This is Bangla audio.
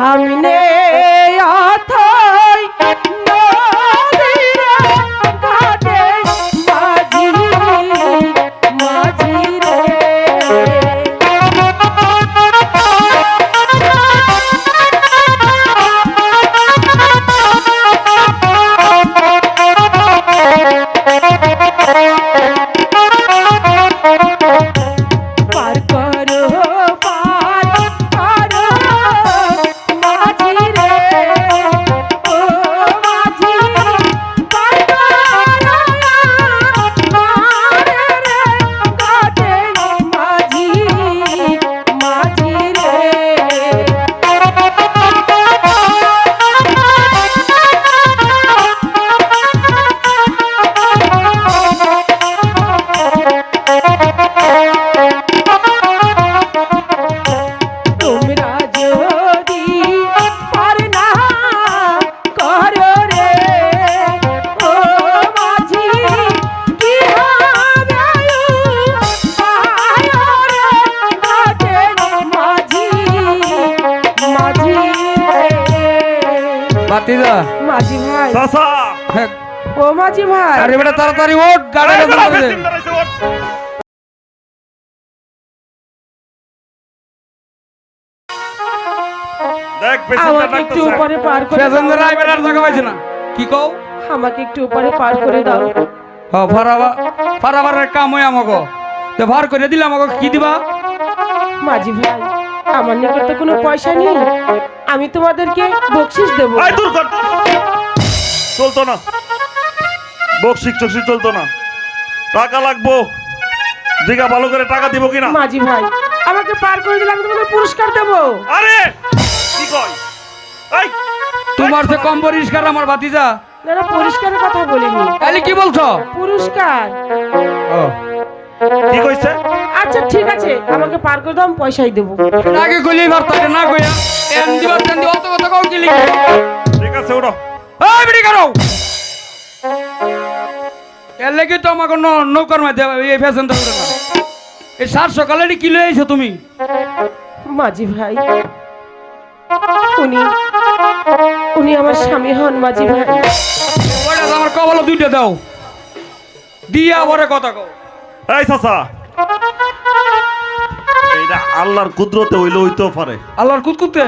happiness. ভাতিজা মাঝি ভাই চাচা হ্যাঁ, ও মাঝি ভাই আরে বেটা তাড়াতাড়ি ওঠ গাড়ি এই, দাঁড়া, দে পেছন দাঁড়াইছে, ওঠ। দেখ পেছনটা আমাকে একটু উপরে পার করে দাও। প্যাসেঞ্জার আইবে আর জায়গা পাইছে না। কি কও? আমাকে একটু উপরে পার করে দাও। হ ফারাবা ফারাবারের কাম হয় আমাকে তো ভার করে দিলে আমাকে কি দিবা? মাঝি ভাই আমার নিকট তো কোনো পয়সা নেই। আমি তোমাদেরকে বকশিস দেবো। আয় দূর কর। চলতো না। বকশিক টকশিক চলতো না। টাকা লাগবো। জিগা ভালো করে টাকা দিব কিনা? মাঝি ভাই আমাকে পার করে দিলে আমি তোমাদের পুরস্কার দেবো। আরে! কি কয়? এই! তোমার সে কম পরিষ্কার আমার ভাতিজা। না না পরিষ্কারের কথা বলিনি। তাহলে কি বলছো? পুরস্কার। ও। কি কইছে? আচ্ছা ঠিক আছে আমাকে পার করে দাও আমি পয়সাই দেবো। আগে কইলেই পারতাম না কইয়া এন দিবার তেন দিবা অত কথা কও কি লিখে? ঠিক আছে ওঠো এই বিড়ি করো! এর লেগে তো আমাকে ন- নৌকার মধ্যে এই ফ্যাশনটা উঠে না এই সাত সকালে কি লয়ে আইছো তুমি? মাঝি ভাই উনি উনি আমার স্বামী হন মাঝি ভাই। ওইটা তো আমার কবলে দুইটা দাও। দিয়া পরে কথা কও। এই চাচা। আল্লাহর কুদরতে হইলে হইতেও পারে। আল্লাহর কুতকুতে